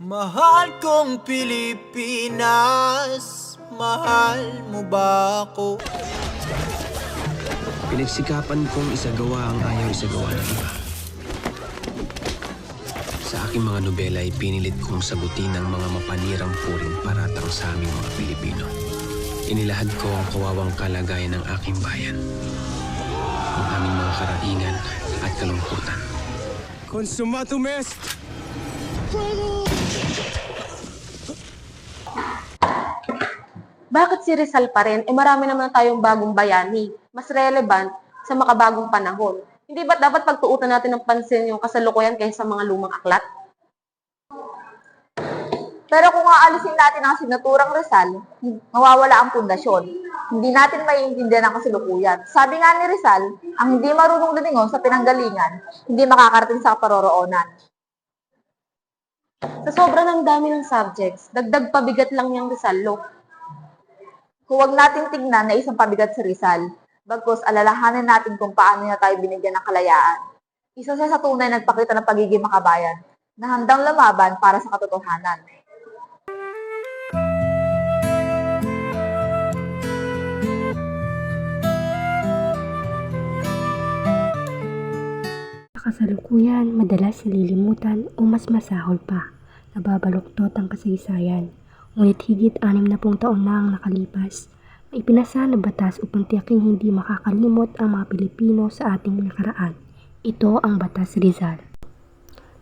Mahal kong Pilipinas Mahal mo ba ako? Pinagsikapan kong isagawa ang ayaw isagawa ng iba. Sa aking mga nobela ay pinilit kong sagutin ang mga mapanirang puring paratang sa aming mga Pilipino. Inilahad ko ang kawawang kalagayan ng aking bayan. Ang aming mga karaingan at kalungkutan. Consumatum est! Bakit si Rizal pa rin? Eh marami naman tayong bagong bayani. Mas relevant sa makabagong panahon. Hindi ba dapat pagtuutan natin ng pansin yung kasalukuyan kaysa mga lumang aklat? Pero kung aalisin natin ang sinaturang Rizal, mawawala ang pundasyon. Hindi natin maiintindihan ang kasalukuyan. Sabi nga ni Rizal, ang hindi marunong lumingon sa pinanggalingan, hindi makakarating sa paroroonan. Sa sobrang ng dami ng subjects, dagdag pabigat lang yung Rizal Law. Huwag nating tignan na isang pabigat si Rizal, bagkus alalahanin natin kung paano niya tayo binigyan ng kalayaan. Isa siya sa tunay nagpakita ng pagiging makabayan, na handang lumaban para sa katotohanan. Kasalukuyan, madalas nalilimutan o mas masahol pa, nababaluktot ang kasaysayan. Ngunit higit anim na pung taon na ang nakalipas, may ipinasa na batas upang tiyaking hindi makakalimot ang mga Pilipino sa ating nakaraan. Ito ang Batas Rizal.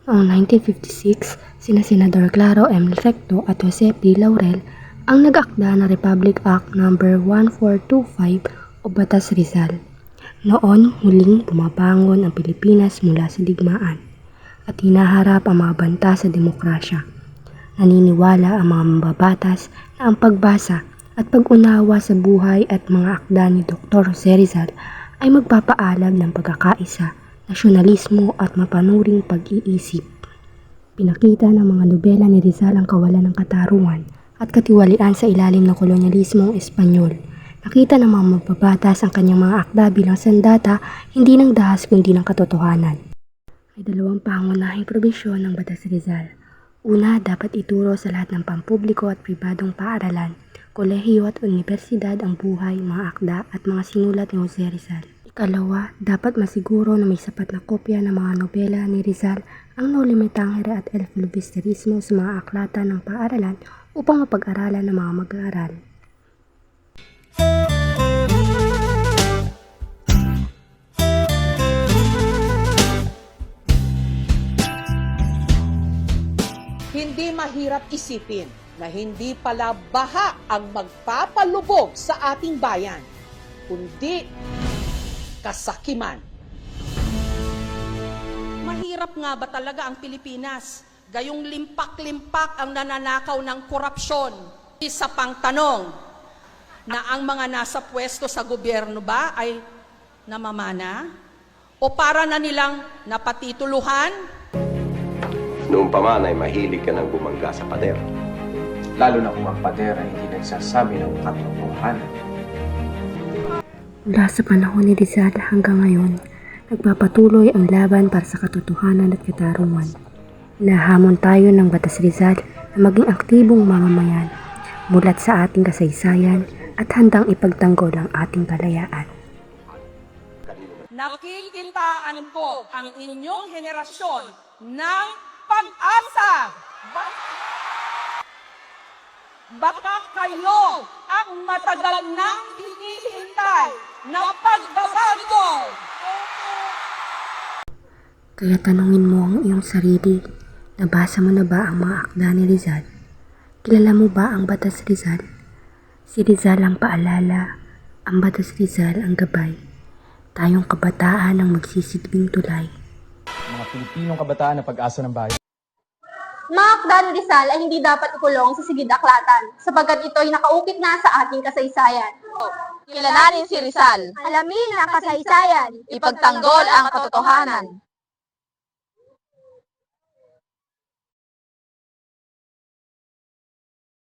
Noong 1956, sina Senador Claro M. Recto at Jose P. Laurel ang nag-akda na Republic Act No. 1425 o Batas Rizal. Noon, muling bumabangon ang Pilipinas mula sa digmaan at hinaharap ang mga banta sa demokrasya. Naniniwala ang mga mambabatas na ang pagbasa at pag-unawa sa buhay at mga akda ni Dr. Jose Rizal ay magpapaalam ng pagkakaisa, nasyonalismo at mapanuring pag-iisip. Pinakita ng mga nobela ni Rizal ang kawalan ng katarungan at katiwalian sa ilalim ng kolonyalismong Espanyol. Nakita ng mga mababatas ang kanyang mga akda bilang sandata, hindi ng dahas kundi ng katotohanan. May dalawang pangunahing probisyon ng Batas Rizal. Una, dapat ituro sa lahat ng pampubliko at pribadong paaralan, kolehiyo at universidad ang buhay, mga akda at mga sinulat ni Jose Rizal. Ikalawa, dapat masiguro na may sapat na kopya ng mga nobela ni Rizal ang No Limitangere at El Filibusterismo sa mga aklatan ng paaralan upang mapag-aralan ng mga mag-aaral. Hindi mahirap isipin na hindi pala baha ang magpapalubog sa ating bayan, kundi kasakiman. Mahirap nga ba talaga ang Pilipinas? Gayong limpak-limpak ang nananakaw ng korupsyon. Isa pang tanong, na ang mga nasa pwesto sa gobyerno ba ay namamana? O para na nilang napatituluhan? Noong pa man ay mahilig ka ng bumangga sa pader. lalo na kung ang pader ay hindi nagsasabi ng katotohanan. Mula sa panahon ni Rizal hanggang ngayon, nagpapatuloy ang laban para sa katotohanan at katarungan. Nahamon tayo ng Batas Rizal na maging aktibong mamamayan, mulat sa ating kasaysayan at handang ipagtanggol ang ating kalayaan. Nakikintaan ko ang inyong henerasyon ng pag-asa. Ba- Baka kayo ang matagal nang hinihintay na pagbabago. Kaya tanungin mo ang iyong sarili, nabasa mo na ba ang mga akda ni Rizal? Kilala mo ba ang Batas Rizal? Si Rizal ang paalala, ang Batas Rizal ang gabay. Tayong kabataan ang magsisilbing tulay. Mga Pilipinong kabataan na pag-asa ng bayan. Mga akda ni Rizal ay hindi dapat ikulong sa sigid aklatan sapagkat ito ay nakaukit na sa ating kasaysayan. Kilalanin si Rizal. Alamin ang kasaysayan. Ipagtanggol ang katotohanan.